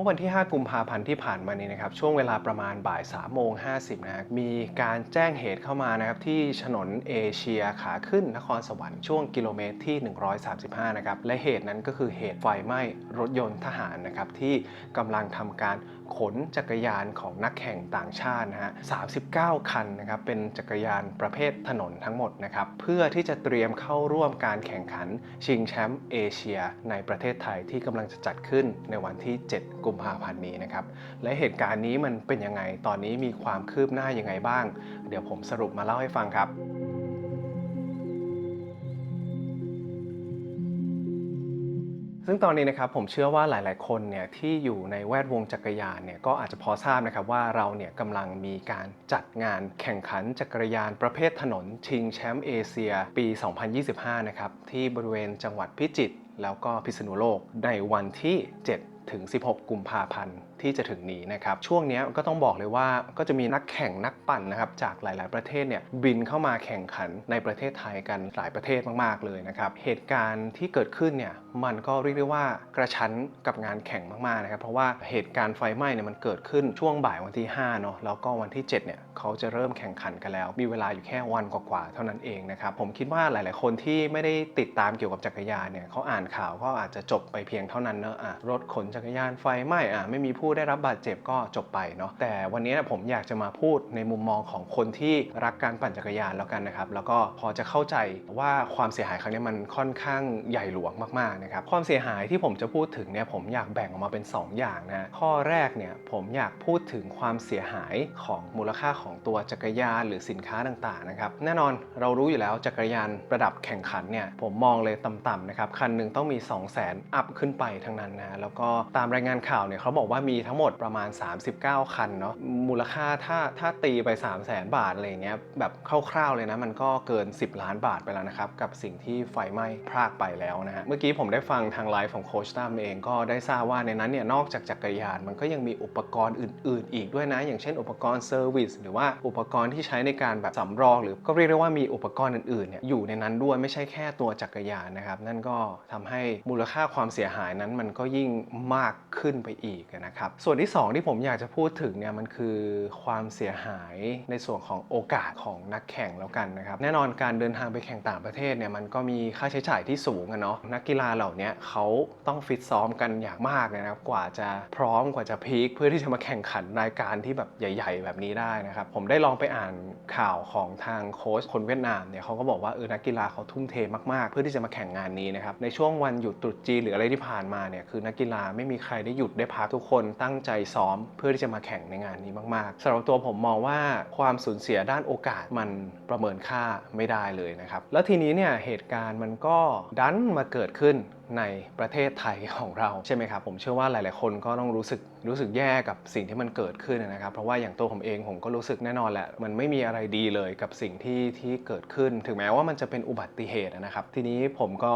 มื่อวันที่ 5 กุมภาพันธ์ที่ผ่านมานี้นะครับช่วงเวลาประมาณบ่าย3โมง50นะมีการแจ้งเหตุเข้ามานะครับที่ถนนเอเชียขาขึ้นนครสวรรค์ช่วงกิโลเมตรที่ 135 นะครับและเหตุนั้นก็คือเหตุไฟไหม้รถยนต์ทหารนะครับที่กำลังทำการขนจักรยานของนักแข่งต่างชาตินะฮะ 39 คันนะครับเป็นจักรยานประเภทถนนทั้งหมดนะครับเพื่อที่จะเตรียมเข้าร่วมการแข่งขันชิงแชมป์เอเชียในประเทศไทยที่กำลังจะจัดขึ้นในวันที่ 7กุมภาพันธ์นี้นะครับ และเหตุการณ์นี้มันเป็นยังไง ตอนนี้มีความคืบหน้ายังไงบ้าง เดี๋ยวผมสรุปมาเล่าให้ฟังครับซึ่งตอนนี้นะครับผมเชื่อว่าหลาย ๆ คนเนี่ยที่อยู่ในแวดวงจักรยานเนี่ยก็อาจจะพอทราบนะครับว่าเราเนี่ยกำลังมีการจัดงานแข่งขันจักรยานประเภทถนน ชิงแชมป์เอเชีย ปี 2025 นะครับที่บริเวณจังหวัดพิจิตรแล้วก็พิษณุโลกในวันที่ 7 ถึง 16 กุมภาพันธ์ ที่จะถึงนี้นะครับช่วงนี้ก็ต้องบอกเลยว่าก็จะมีนักแข่งนักปั่นนะครับจากหลาย ๆ ประเทศเนี่ยบินเข้ามาแข่งขันในประเทศไทยกันหลายประเทศมาก ๆ เลยนะครับเหตุการณ์ที่เกิดขึ้นเนี่ยมันก็เรียกได้ว่ากระชั้นกับงานแข่งมาก ๆ นะครับเพราะว่าเหตุการณ์ไฟไหม้เนี่ยมันเกิดขึ้นช่วงบ่ายวันที่5เนาะแล้วก็วันที่7เนี่ยเขาจะเริ่มแข่งขันกันแล้ว มีเวลาอยู่แค่วันกว่า ๆ เท่านั้นเองนะครับผมคิดว่าหลาย ๆ คนที่ไม่ได้ติดตามเกี่ยวกับจักรยานเนี่ยเขาอ่านข่าวก็อาจจะจบไปเพียงเท่านั้นเนอะอะรถขนจักรยานไฟไหม้อะไม่มีผู้ได้รับบาดเจ็บก็จบไปเนาะแต่วันนี้ผมอยากจะมาพูดในมุมมองของคนที่รักการปั่นจักรยานแล้วกันนะครับ แล้วก็พอจะเข้าใจว่าความเสียหายครั้งนี้มันค่อนข้างใหญ่หลวงมากๆนะครับความเสียหายที่ผมจะพูดถึงเนี่ยผมอยากแบ่งออกมาเป็น 2 อย่างนะข้อแรกเนี่ยผมอยากพูดถึงความเสียหายของมูลค่าของตัวจักรยานหรือสินค้าต่างๆนะครับแน่นอนเรารู้อยู่แล้วจักรยานระดับแข่งขันเนี่ยผมมองเลยต่ำๆนะครับคันหนึ่งต้องมี 2 0 0 0 0 0 อัพขึ้นไปทั้งนั้นนะแล้วก็ตามรายงานข่าวเนี่ยเขาบอกว่ามีทั้งหมดประมาณ 39 คันเนาะมูลค่าถ้าถ้าตีไป 3 0 0 0 0 0บาทอะไรเงี้ยแบบคร่าวๆเลยนะมันก็เกิน 10 ล้านบาทไปแล้วนะครับกับสิ่งที่ไฟไหม้พรากไปแล้วนะฮะเมื่อกี้ผมได้ฟังทางไลฟ์ของโคชตั้มเองก็ได้ทราบว่าในนั้นเนี่ยนอกจากจักรยานมันก็ยังมีอุปกรณ์อื่น ๆ อีกด้วยนะ อย่างเช่นอุปกรณ์เซอร์วิสหรือว่าอุปกรณ์ที่ใช้ในการแบบสำรอง หรือก็เรียกได้ว่ามีอุปกรณ์อื่นๆเนี่ยอยู่ในนั้นด้วยไม่ใช่แค่ตัวจักรยานนะครับนั่นก็ทำให้มูลค่าความเสียหายนั้นมันก็ยิ่งมากขึ้นไปอีกนะครับส่วนที่ 2 ที่ผมอยากจะพูดถึงเนี่ยมันคือความเสียหายในส่วนของโอกาสของนักแข่งแล้วกันนะครับ แน่นอนการเดินทางไปแข่งต่างประเทศเนี่ยมันก็มีค่าใช้จ่ายที่สูงอะเนาะนักกีฬาเหล่านี้เขาต้องฟิตซ้อมกันอย่างมากเลยนะครับกว่าจะพร้อมกว่าจะพีคเพื่อที่จะมาแข่งขันรายการที่แบบใหญ่ ๆ แบบนี้ได้นะครับผมได้ลองไปอ่านข่าวของทางโค้ชคนเวียดนามเนี่ยเขาก็บอกว่าเออนักกีฬาเขาทุ่มเทมากๆ เพื่อที่จะมาแข่งงานนี้นะครับในช่วงวันหยุดตรุษจีนหรืออะไรที่ผ่านมาเนี่ยคือนักกีฬาไม่มีใครได้หยุดได้พักทุกคนตั้งใจซ้อม เพื่อที่จะมาแข่งในงานนี้มากๆสำหรับตัวผมมองว่าความสูญเสียด้านโอกาสมันประเมินค่าไม่ได้เลยนะครับแล้วทีนี้เนี่ยเหตุการณ์มันก็ดันมาเกิดขึ้น ในประเทศไทยของเราใช่ไหมครับผมเชื่อว่าหลาย ๆ คนก็ต้องรู้สึกรู้สึกแย่กับสิ่งที่มันเกิดขึ้นนะครับ เพราะว่าอย่างตัวผมเองผมก็รู้สึกแน่นอนแหละ มันไม่มีอะไรดีเลยกับสิ่งที่ที่เกิดขึ้น ถึงแม้ว่ามันจะเป็นอุบัติเหตุนะครับ ทีนี้ผมก็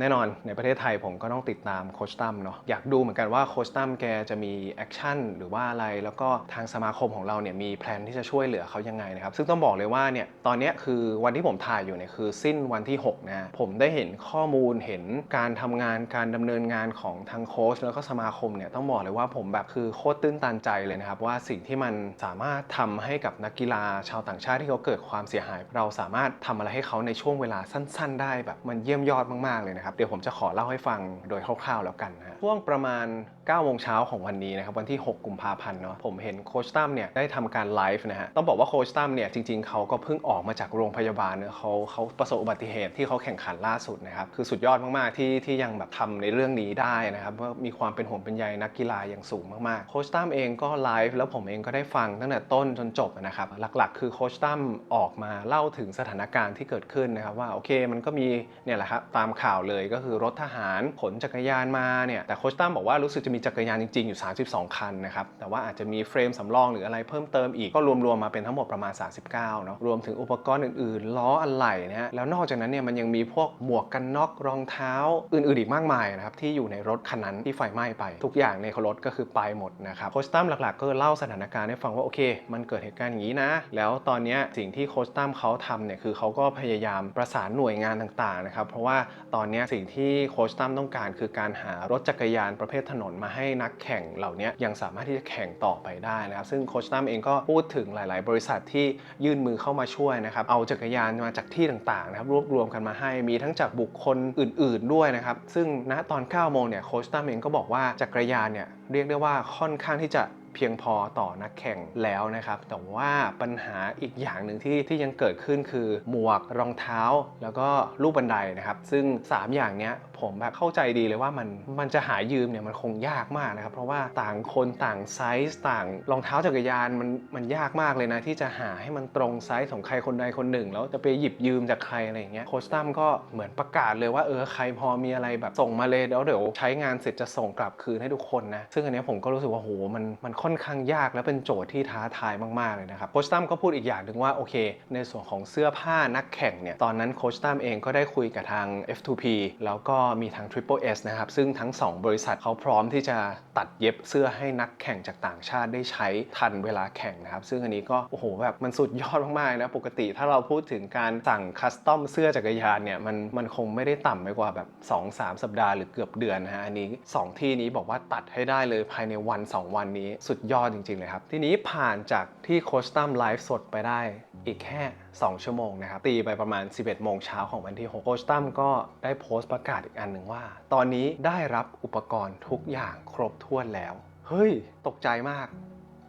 แน่นอนในประเทศไทยผมก็ต้องติดตามโคชตั้มเนาะอยากดูเหมือนกันว่าโคชตั้มแกจะมีแอคชั่นหรือว่าอะไรแล้วก็ทางสมาคมของเราเนี่ยมีแพลนที่จะช่วยเหลือเขายังไงนะครับซึ่งต้องบอกเลยว่าเนี่ยตอนนี้คือวันที่ผมถ่ายอยู่เนี่ยคือสิ้นวันที่6นะผมได้เห็นข้อมูลเห็นการทำงานการดำเนินงานของทางโค้ชแล้วก็สมาคมเนี่ยต้องบอกเลยว่าผมแบบคือโคตรตื้นตันใจเลยนะครับ ว่าสิ่งที่มันสามารถทำให้กับนักกีฬาชาวต่างชาติที่เขาเกิดความเสียหาย เราสามารถทำอะไรให้เขาในช่วงเวลาสั้น ๆ ได้แบบมันเยี่ยมยอดมากๆเลยนะครับ เดี๋ยวผมจะขอเล่าให้ฟังโดยคร่าวๆแล้วกันนะช่วงประมาณ 9โมงเช้าของวันนี้นะครับวันที่ 6 กุมภาพันธ์เนาะผมเห็นโคชตั้มเนี่ยได้ทำการไลฟ์นะฮะต้องบอกว่าโคชตั้มเนี่ยจริงๆเขาก็เพิ่งออกมาจากโรงพยาบาลเนอะเขาเขาประสบอุบัติเหตุที่เขาแข่งขันล่าสุดนะครับคือสุดยอดมากๆที่ที่ยังแบบทำในเรื่องนี้ได้นะครับว่ามีความเป็นห่วงเป็นใยนักกีฬาอย่างสูงมากๆโคชตั้มเองก็ไลฟ์แล้วผมเองก็ได้ฟังตั้งแต่ต้นจนจบนะครับหลักๆ คือโคชตั้มออกมาเล่าถึงสถานการณ์ที่เกิดขึ้นนะครับว่าโอเคมันก็มีเนี่ยแหละครับตามข่าวเลยก็คือรถทหารขนจักรยานมาเนี่ยแต่โคชตั้มบอกว่ารู้สึกจะมีีจักรยานจริง ๆ อยู่ 32 คันนะครับ แต่ว่าอาจจะมีเฟรมสำรองหรืออะไรเพิ่มเติมอีก ก็รวมๆมาเป็นทั้งหมดประมาณ 39เนาะ รวมถึงอุปกรณ์อื่นๆ ล้ออะไหล่นะฮะ แล้วนอกจากนั้นเนี่ยมันยังมีพวกหมวกกันน็อกรองเท้าอื่นๆ อีกมากมายนะครับที่อยู่ในรถคันนั้นที่ไฟไหม้ไป ทุกอย่างในรถก็คือไปหมดนะครับ โคชตั้มหลักๆ ก็เล่าสถานการณ์ให้ฟังว่าโอเค มันเกิดเหตุการณ์อย่างนี้นะ แล้วตอนนี้สิ่งที่โคชตั้มเขาทำเนี่ยคือเขาก็พยายามประสานหน่วยงานต่างๆนะครับ เพราะว่าตอนนี้สิ่งที่โคชตั้มต้องการคือการหารถจักรยานประเภทถนนมมาให้นักแข่งเหล่านี้ยังสามารถที่จะแข่งต่อไปได้นะครับซึ่งโคชตั้มเองก็พูดถึงหลาย ๆ บริษัทที่ยื่นมือเข้ามาช่วยนะครับเอาจักรยานมาจากที่ต่าง ๆ นะครับรวบรวมกันมาให้มีทั้งจากบุคคลอื่น ๆ ด้วยนะครับซึ่งณตอน9โมงเนี่ยโคชตั้มเองก็บอกว่าจักรยานเนี่ยเรียกได้ว่าค่อนข้างที่จะ เพียงพอต่อนักแข่งแล้วนะครับ แต่ว่าปัญหาอีกอย่างหนึ่งที่ที่ยังเกิดขึ้นคือ หมวกรองเท้า แล้วก็ลูกบันไดนะครับ ซึ่ง 3 อย่างเนี้ยผมแบบเข้าใจดีเลยว่ามันมันจะหายืมเนี่ยมันคงยากมากนะครับ เพราะว่าต่างคนต่างไซส์ต่างรองเท้าจักรยานมันมันยากมากเลยนะ ที่จะหาให้มันตรงไซส์ของใครคนใดคนหนึ่ง แล้วจะไปหยิบยืมจากใครอะไรอย่างเงี้ยโคชตั้มก็เหมือนประกาศเลยว่าเออใครพอมีอะไรแบบส่งมาเลยแล้วเดี๋ยวใช้งานเสร็จจะส่งกลับคืนให้ทุกคนนะซึ่งอันนี้ผมก็รู้สึกว่าโหมันมันค่อนข้างยากและเป็นโจทย์ที่ท้าทายมากๆเลยนะครับโคชตั้มก็พูดอีกอย่างหนึ่งว่าโอเค ในส่วนของเสื้อผ้านักแข่งเนี่ยตอนนั้นโคชตั้มเองก็ได้คุยกับทาง F2P แล้วก็มีทาง Triple S นะครับซึ่งทั้ง 2 บริษัทเขาพร้อมที่จะตัดเย็บเสื้อให้นักแข่งจากต่างชาติได้ใช้ทันเวลาแข่งนะครับซึ่งอันนี้ก็โอ้โหแบบมันสุดยอดมากๆนะปกติถ้าเราพูดถึงการสั่งคัสตอมเสื้อจักรยานเนี่ยมันมันคงไม่ได้ต่ำไปกว่าแบบ 2-3 สัปดาห์หรือเกือบเดือนนะฮะอันนี้ 2 ที่นี้บอกว่าตัดให้ได้เลยภายในวัน 2 วันนี้สุดยอดจริง ๆ เลยครับ ทีนี้ผ่านจากที่โคชตั้มไลฟ์สดไปได้อีกแค่ 2 ชั่วโมงนะครับ ตีไปประมาณ 11 โมงเช้าของวันที่6โคชตั้มก็ได้โพสต์ประกาศอีกอันหนึ่งว่า ตอนนี้ได้รับอุปกรณ์ทุกอย่างครบถ้วนแล้ว เฮ้ย ตกใจมาก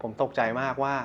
ผมตกใจมากว่า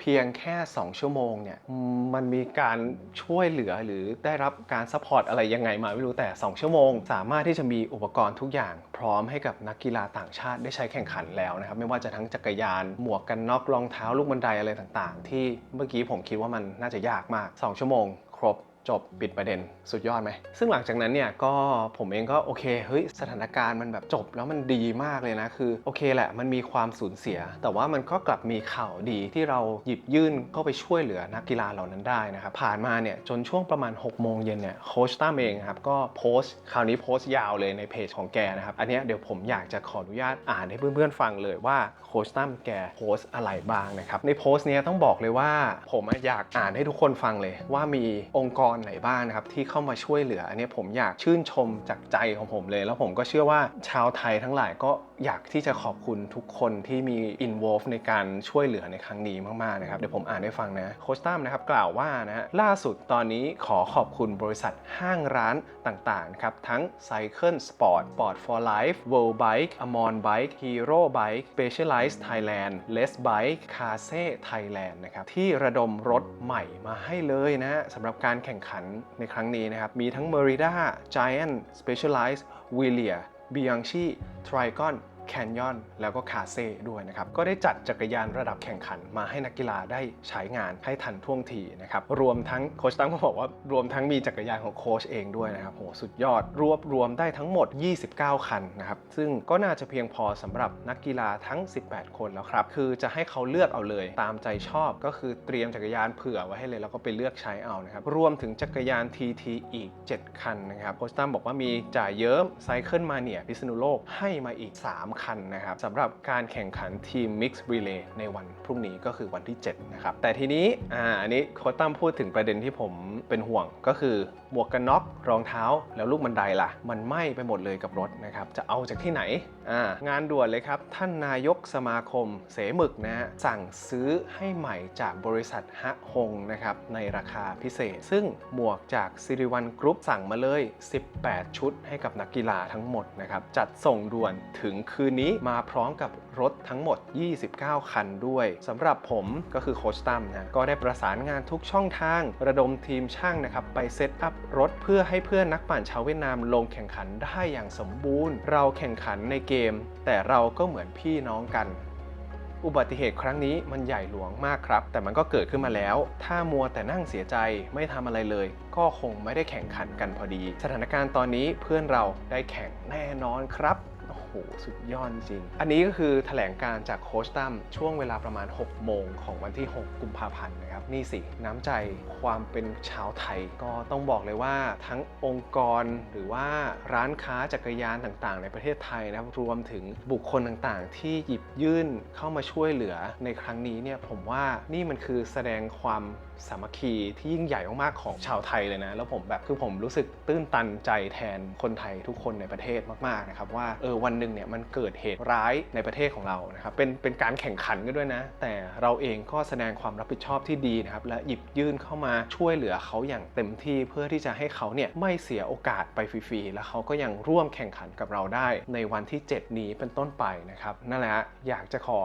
เพียงแค่ 2 ชั่วโมงเนี่ยมมันมีการช่วยเหลือหรือได้รับการซัพพอร์ตอะไรยังไงมาไม่รู้แต่ 2 ชั่วโมง สามารถที่จะมีอุปกรณ์ทุกอย่าง พร้อมให้กับนักกีฬาต่างชาติได้ใช้แข่งขันแล้วนะครับไม่ว่าจะทั้งจักรยาน หมวกกันน็อกรองเท้าลูกบันไดอะไรต่างๆ ที่เมื่อกี้ผมคิดว่ามันน่าจะยากมาก 2 ชั่วโมง ครบ จบปิดประเด็นสุดยอดไหม ซึ่งหลังจากนั้นเนี่ยก็ผมเองก็โอเคเฮ้ยสถานการณ์มันแบบจบแล้วมันดีมากเลยนะ คือโอเคแหละมันมีความสูญเสีย แต่ว่ามันก็กลับมีข่าวดีที่เราหยิบยื่นเข้าไปช่วยเหลือนักกีฬาเหล่านั้นได้นะครับผ่านมาเนี่ยจนช่วงประมาณ6โมงเย็นเนี่ยโคชตั้มเองครับก็โพสต์คราวนี้โพสต์ยาวเลยในเพจของแกนะครับอันนี้เดี๋ยวผมอยากจะขออนุญาตอ่านให้เพื่อนๆฟังเลยว่าโคชตั้มแกโพสต์อะไรบ้างนะครับในโพสต์เนี้ยต้องบอกเลยว่า ผมอยากอ่านให้ทุกคนฟังเลยว่ามีองค์กรไหนบ้างนะครับที่เข้ามาช่วยเหลืออันนี้ผมอยากชื่นชมจากใจของผมเลย แล้วผมก็เชื่อว่าชาวไทยทั้งหลายก็ อยากที่จะขอบคุณทุกคนที่มี involve ในการช่วยเหลือในครั้งนี้มากๆนะครับ เดี๋ยวผมอ่านให้ฟังนะ โคชตั้มนะครับกล่าวว่านะล่าสุดตอนนี้ขอขอบคุณบริษัทห้างร้านต่างๆครับ ทั้ง Cycle Sport Sport for Life World Bike Amon Bike Hero Bike Specialized Thailand Let's Bike c a s e Thailand นะครับ ที่ระดมรถใหม่มาให้เลยนะฮะสำหรับการแข่งขันในครั้งนี้นะครับ มีทั้ง Merida Giant Specialized w i l l i a Bianchi Trigon แคนยอนแล้วก็คาเซ่ด้วยนะครับ ก็ได้จัดจักรยานระดับแข่งขันมาให้นักกีฬาได้ใช้งานให้ทันท่วงทีนะครับ รวมทั้งโคชตั้งก็บอกว่ารวมทั้งมีจักรยานของโคชเองด้วยนะครับโหสุดยอดรวบรวมได้ทั้งหมด 29 คันนะครับ ซึ่งก็น่าจะเพียงพอสำหรับนักกีฬาทั้ง 18 คนแล้วครับ คือจะให้เขาเลือกเอาเลยตามใจชอบก็คือเตรียมจักรยานเผื่อไว้ให้เลยแล้วก็ไปเลือกใช้เอานะครับ รวมถึงจักรยาน TT อีก 7 คันนะครับ โคชตั้มบอกว่ามีจ่ายเยิ้มไซเคิลมาเนียพิษณุโลกให้มาอีก 3คันนะครับสำหรับการแข่งขันทีม Mixed Relay ในวันพรุ่งนี้ก็คือวันที่ 7 นะครับ แต่ทีนี้อ่าอันนี้โคชตั้มพูดถึงประเด็นที่ผมเป็นห่วงก็คือ หมวกกันน็อกรองเท้าแล้วลูกบันไดล่ะ มันไหม้ไปหมดเลยกับรถนะครับ จะเอาจากที่ไหนอ่างานด่วนเลยครับ ท่านนายกสมาคมเสหมึกนะฮะสั่งซื้อให้ใหม่จากบริษัทฮะฮงนะครับในราคาพิเศษ ซึ่งหมวกจากซิริวันกรุ๊ปสั่งมาเลย 18 ชุดให้กับนักกีฬาทั้งหมดนะครับจัดส่งด่วนถึงคืนนี้มาพร้อมกับรถทั้งหมด 29 คันด้วยสำหรับผมก็คือโคชตั้มนะก็ได้ประสานงานทุกช่องทาง ระดมทีมช่างนะครับ ไปเซตอัพรถเพื่อให้เพื่อนนักปั่นชาวเวียดนามลงแข่งขันได้อย่างสมบูรณ์ เราแข่งขันในเกม แต่เราก็เหมือนพี่น้องกันอุบัติเหตุครั้งนี้มันใหญ่หลวงมากครับ แต่มันก็เกิดขึ้นมาแล้ว ถ้ามัวแต่นั่งเสียใจไม่ทำอะไรเลย ก็คงไม่ได้แข่งขันกันพอดี สถานการณ์ตอนนี้เพื่อนเราได้แข่งแน่นอนครับ โหสุดยอดจริง อันนี้ก็คือแถลงการจากโคชตั้มช่วงเวลาประมาณ 6 โมงของวันที่ 6 กุมภาพันธ์นะครับ นี่สิ น้ำใจความเป็นชาวไทย ก็ต้องบอกเลยว่าทั้งองค์กรหรือว่าร้านค้าจักรยานต่างๆ ในประเทศไทยนะครับรวมถึงบุคคลต่างๆ ที่หยิบยื่นเข้ามาช่วยเหลือในครั้งนี้เนี่ยผมว่านี่มันคือแสดงความ สามัคคีที่ยิ่งใหญ่มากๆของชาวไทยเลยนะ แล้วผมแบบคือผมรู้สึกตื้นตันใจแทนคนไทยทุกคนในประเทศมากๆนะครับว่าเออวันหนึ่งเนี่ยมันเกิดเหตุร้ายในประเทศของเรานะครับเป็นเป็นการแข่งขันกันด้วยนะ แต่เราเองก็แสดงความรับผิดชอบที่ดีนะครับและหยิบยื่นเข้ามาช่วยเหลือเขาอย่างเต็มที่เพื่อที่จะให้เขาเนี่ยไม่เสียโอกาสไปฟรีๆแล้วเขาก็ยังร่วมแข่งขันกับเราได้ ในวันที่ 7 นี้เป็นต้นไปนะครับนั่นแหละฮะอยากจะขอ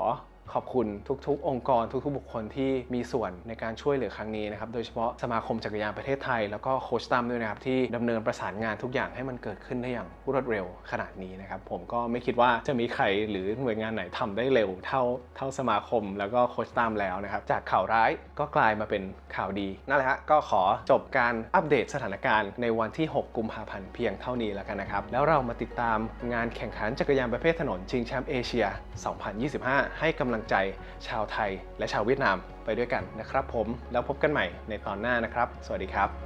ขอบคุณทุกๆ องค์กรทุกๆ บุคคลที่มีส่วนในการช่วยเหลือครั้งนี้นะครับ โดยเฉพาะสมาคมจักรยานประเทศไทย แล้วก็โคชตั้มด้วยนะครับ ที่ดำเนินประสานงานทุกอย่างให้มันเกิดขึ้นได้อย่างรวดเร็วขนาดนี้นะครับ ผมก็ไม่คิดว่าจะมีใครหรือหน่วยงานไหนทำได้เร็ว เท่าเท่าสมาคมแล้วก็โคชตั้มแล้วนะครับ จากข่าวร้ายก็กลายมาเป็นข่าวดีนั่นแหละฮะก็ขอจบการอัปเดตสถานการณ์ในวันที่ 6 กุมภาพันธ์เพียงเท่านี้แล้วกันนะครับ แล้วเรามาติดตามงานแข่งขันจักรยานประเภทถนนชิงแชมป์เอเชีย 2025 ให้กำลังำลังใจ ชาวไทย และชาวเวียดนามไปด้วยกันนะครับผม แล้วพบกันใหม่ในตอนหน้านะครับ สวัสดีครับ